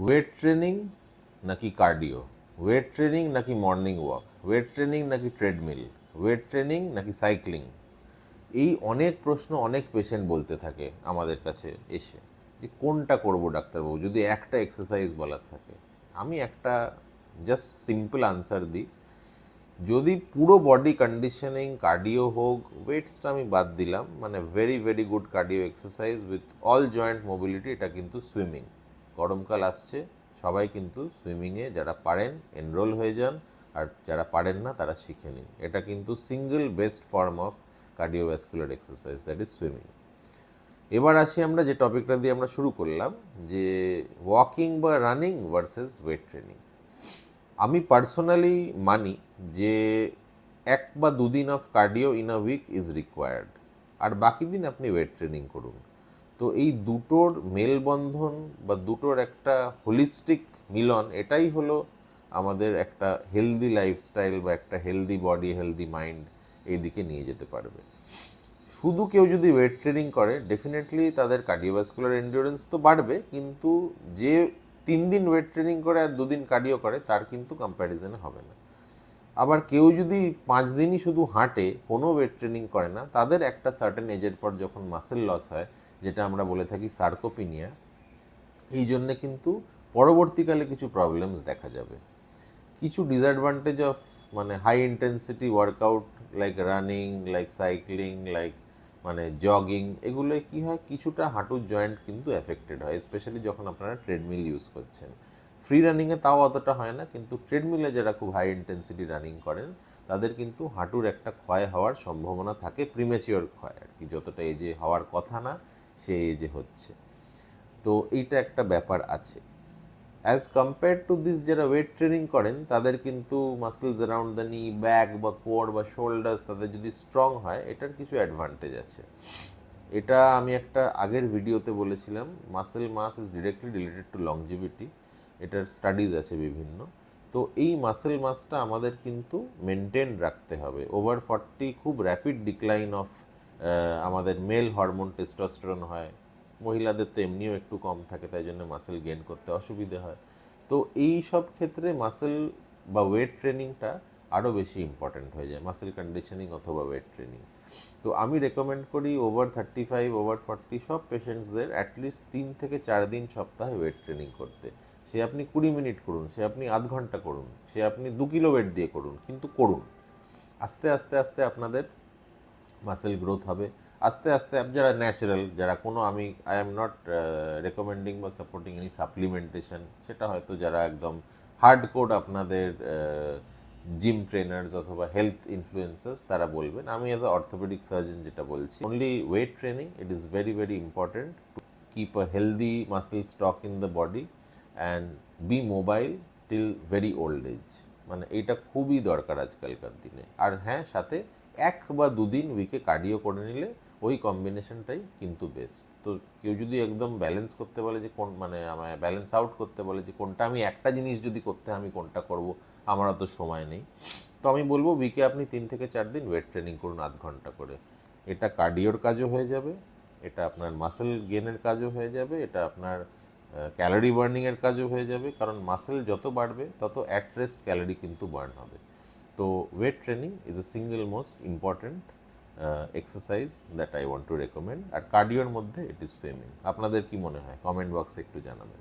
Wait training নাকি cardio weight training নাকি morning walk weight training নাকি ট্রেডমিল ওয়েট ট্রেনিং নাকি সাইক্লিং এই অনেক প্রশ্ন অনেক পেশেন্ট বলতে থাকে আমাদের কাছে এসে যে কোনটা করব ডাক্তারবাবু? যদি একটা এক্সারসাইজ বলার থাকে। আমি একটা জাস্ট সিম্পল আনসার দিই। যদি পুরো বডি কন্ডিশনিং কার্ডিও হোক ওয়েটসটা আমি বাদ দিলাম মানে very very good cardio exercise with all joint mobility এটা কিন্তু সুইমিং গরমকাল আসছে, সবাই কিন্তু সুইমিংয়ে যারা পারেন এনরোল হয়ে যান, আর যারা পারেন না তারা শিখে নিন। এটা কিন্তু single best form of cardiovascular exercise, that is swimming. এবার আসি আমরা যে টপিকটা দিয়ে আমরা শুরু করলাম, যে ওয়াকিং বা রানিং ভার্সেস ওয়েট ট্রেনিং। আমি পার্সোনালি মানি যে এক বা দুদিন of cardio in a week is required, আর বাকি দিন আপনি ওয়েট ট্রেনিং করুন। তো এই দুটোর মেলবন্ধন বা দুটোর একটা হোলিস্টিক মিলন এটাই হলো আমাদের একটা হেলদি লাইফস্টাইল বা একটা হেলদি বডি হেলদি মাইন্ড এই দিকে নিয়ে যেতে পারবে। শুধু কেউ যদি ওয়েট ট্রেনিং করে ডেফিনেটলি তাদের কার্ডিওভাস্কুলার এন্ডিওরেন্স তো বাড়বে, কিন্তু যে তিন দিন ওয়েট ট্রেনিং করে আর দুদিন কার্ডিও করে, তার কিন্তু কম্প্যারিজনে হবে না। আবার কেউ যদি পাঁচ দিনই শুধু হাঁটে, কোনো ওয়েট ট্রেনিং করে না, তাদের একটা সার্টেন এজের পর যখন মাসেল লস হয় যেটা আমরা বলে থাকি সার্কোপিনিয়া এই জন্যে কিন্তু পরবর্তীকালে কিছু প্রবলেমস দেখা যাবে। কিছু ডিসঅ্যাডভান্টেজ অফ মানে high intensity workout like running like cycling like মানে জগিং এগুলো কি হয়? কিছুটা হাঁটুর জয়েন্ট কিন্তু এফেক্টেড হয় স্পেশালি যখন আপনারা ট্রেডমিল ইউজ করছেন। ফ্রি রানিংয়ে তাও অতটা হয় না, কিন্তু ট্রেডমিলে যারা খুব হাই ইন্টেন্সিটি রানিং করেন, তাদের কিন্তু হাঁটুর একটা ক্ষয় হওয়ার সম্ভাবনা থাকে প্রিমেচিওর ক্ষয় আর কি, যতটা এজে হওয়ার কথা না। সে এজে হচ্ছে। তো এইটা একটা ব্যাপার আছে। অ্যাজ কম্পেয়ার টু দিস যারা ওয়েট ট্রেনিং করেন, তাদের কিন্তু muscles around the knee back বা কোর বা শোল্ডার্স তাদের যদি স্ট্রং হয়, এটার কিছু অ্যাডভান্টেজ আছে। এটা আমি একটা আগের ভিডিওতে বলেছিলাম muscle mass is directly related to longevity এটার স্টাডিজ আছে বিভিন্ন। তো এই মাসেল মাসটা আমাদের কিন্তু মেনটেন রাখতে হবে। ওভার ফর্টি খুব র্যাপিড ডিক্লাইন অফ আমাদের মেল হরমোন টেস্টোস্টেরন হয়। মহিলাদের তো এমনিও একটু কম থাকে, তাই জন্য মাসেল গেন করতে অসুবিধে হয়। তো এই সব ক্ষেত্রে মাসেল বা ওয়েট ট্রেনিংটা আরও বেশি ইম্পর্ট্যান্ট হয়ে যায় মাসেল কন্ডিশনিং অথবা ওয়েট ট্রেনিং তো আমি রেকমেন্ড করি over thirty five over forty সব পেশেন্টসদের অ্যাটলিস্ট তিন থেকে চার দিন সপ্তাহে ওয়েট ট্রেনিং করতে। সে আপনি কুড়ি মিনিট করুন, সে আপনি আধ ঘণ্টা করুন, সে আপনি দু কিলো ওয়েট দিয়ে করুন, কিন্তু করুন। আস্তে আস্তে আস্তে আপনাদের মাসেল গ্রোথ হবে। আস্তে আস্তে আপ যারা ন্যাচারাল যারা কোনো আমি আই এম নট রেকমেন্ডিং বা সাপোর্টিং এনি সাপ্লিমেন্টেশন সেটা হয়তো যারা একদম হার্ড কোড আপনাদের জিম ট্রেনার্স অথবা হেলথ ইনফ্লুয়েন্সার্স তারা বলবেন। আমি অ্যাজ আ অর্থোপেডিক সার্জন যেটা বলছি only weight training it is very very important to keep a healthy muscle stock in the body and be mobile till very old age মানে এইটা খুবই দরকার আজকালকার দিনে। আর হ্যাঁ সাথে এক বা দুদিন উইকে কার্ডিও করে নিলে ওই কম্বিনেশনটাই কিন্তু বেস্ট তো কেউ যদি একদম ব্যালেন্স করতে বলে যে কোন মানে আমায় ব্যালেন্স আউট করতে বলে যে কোনটা আমি একটা জিনিস যদি করতে আমি কোনটা করব, আমার অত সময় নেই। তো আমি বলব উইকে আপনি তিন থেকে চার দিন ওয়েট ট্রেনিং করুন আধ ঘণ্টা করে। এটা কার্ডিওর কাজও হয়ে যাবে, এটা আপনার মাসেল গেনের কাজও হয়ে যাবে, এটা আপনার ক্যালোরি বার্নিংয়ের কাজও হয়ে যাবে, কারণ মাসেল যত বাড়বে তত অ্যাট রেস্ট ক্যালোরি কিন্তু বার্ন হবে। তো weight training is a single most important exercise that I want to recommend আর কার্ডিওর মধ্যে ইট ইজ সুইমিং আপনাদের কি মনে হয়? কমেন্ট বক্সে একটু জানাবেন।